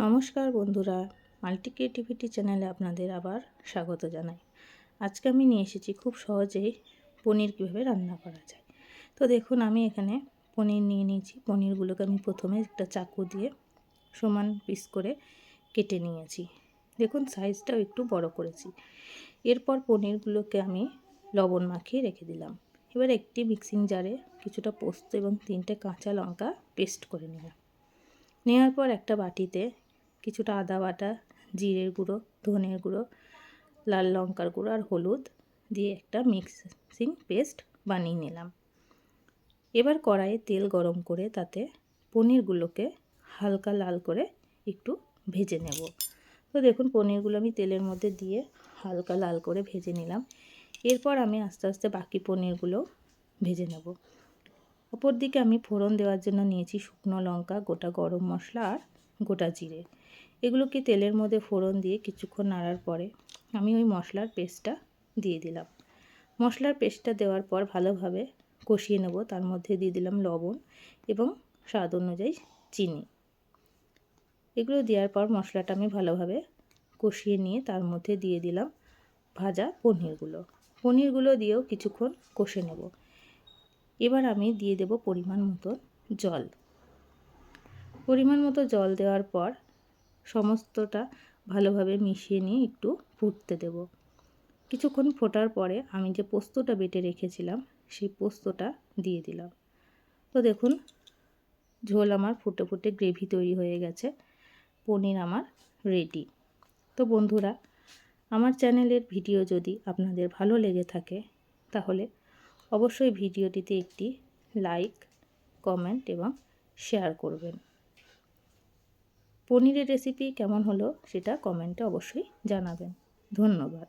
নমস্কার বন্ধুরা, multi creativity চ্যানেলে আপনাদের আবার স্বাগত জানাই। আজকে আমি নিয়ে এসেছি খুব সহজেই পনির কীভাবে রান্না করা যায়। তো দেখুন, আমি এখানে পনির নিয়ে নিয়েছি। পনিরগুলোকে আমি প্রথমে একটা চাকু দিয়ে সমান পিস করে কেটে নিয়েছি। দেখুন, সাইজটাও একটু বড় করেছি। এরপর পনিরগুলোকে আমি লবণ মাখিয়ে রেখে দিলাম। এবার একটি মিক্সিং জারে কিছুটা পোস্ত এবং তিনটে কাঁচা লঙ্কা পেস্ট করে নিলাম। নেওয়ার পর একটা বাটিতে কিছুটা আদা বাটা, জিরের গুঁড়ো, ধনের গুঁড়ো, লাল লঙ্কার গুঁড়ো আর হলুদ দিয়ে একটা মিক্সিং পেস্ট বানিয়ে নিলাম। এবার কড়াইয়ে তেল গরম করে তাতে পনিরগুলোকে হালকা লাল করে একটু ভেজে নেব। তো দেখুন, পনিরগুলো আমি তেলের মধ্যে দিয়ে হালকা লাল করে ভেজে নিলাম। এরপর আমি আস্তে আস্তে বাকি পনিরগুলো ভেজে নেব। অপর দিকে আমি ফোড়ন দেওয়ার জন্য নিয়েছি শুকনো লঙ্কা, গোটা গরম মশলা আর গোটা জিরে। এগুলোকে তেলের মধ্যে ফোড়ন দিয়ে কিছুক্ষণ নাড়ার পরে আমি ওই মশলার পেস্টটা দিয়ে দিলাম। মশলার পেস্টটা দেওয়ার পর ভালোভাবে কষিয়ে নেব। তার মধ্যে দিয়ে দিলাম লবণ এবং স্বাদ অনুযায়ী চিনি। এগুলো দেওয়ার পর মশলাটা আমি ভালোভাবে কষিয়ে নিয়ে তার মধ্যে দিয়ে দিলাম ভাজা পনিরগুলো। পনিরগুলো দিয়েও কিছুক্ষণ কষে নেব। এবার আমি দিয়ে দেব পরিমাণ মতো জল। পরিমাণ মতো জল দেওয়ার পর সমস্তটা ভালোভাবে মিশিয়ে নিয়ে একটু ফুটতে দেব। কিছুক্ষণ ফোটার পরে আমি যে পোস্তটা বেটে রেখেছিলাম, সেই পোস্তটা দিয়ে দিলাম। তো দেখুন, ঝোল আমার ফুটে ফুটে গ্রেভি তৈরি হয়ে গেছে, পনির আমার রেডি তো বন্ধুরা, আমার চ্যানেলের ভিডিও যদি আপনাদের ভালো লেগে থাকে, তাহলে অবশ্যই ভিডিওটিতে একটি লাইক কমেন্ট এবং শেয়ার করবেন। পনিরের রেসিপি কেমন হলো সেটা কমেন্টে অবশ্যই জানাবেন। ধন্যবাদ।